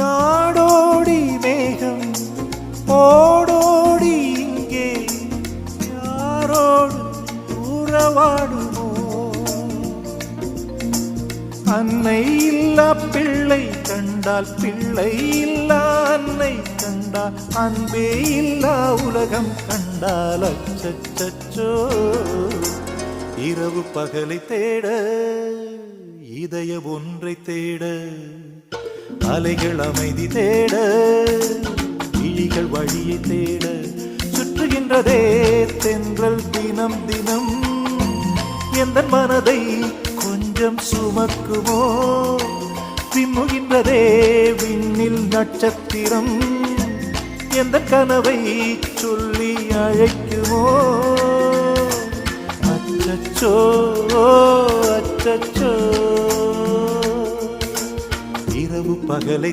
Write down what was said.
நாடோடி மேகம் ஓடோடி இங்கே. யாரோடு உறவாடுமோ? அன்னை இல்லா பிள்ளை கண்டால் பிள்ளை இல்லா அன்னை கண்டால் அன்பே இல்லா உலகம் கண்டால் அச்சச்சோ இரவு பகலை தேட இதய ஒன்றை தேட அலைகள் அமைதி தேட இழிகள் வழியை தேட சுற்றுகின்றதே தென்றல் தினம் தினம். எந்த மனதை கொஞ்சம் சுமக்குமோ? விம்முகின்றதே விண்ணில் நட்சத்திரம். எந்த கனவை சொல்லி அழைக்குமோ? அச்சச்சோ அச்சச்சோ. இரவு பகலை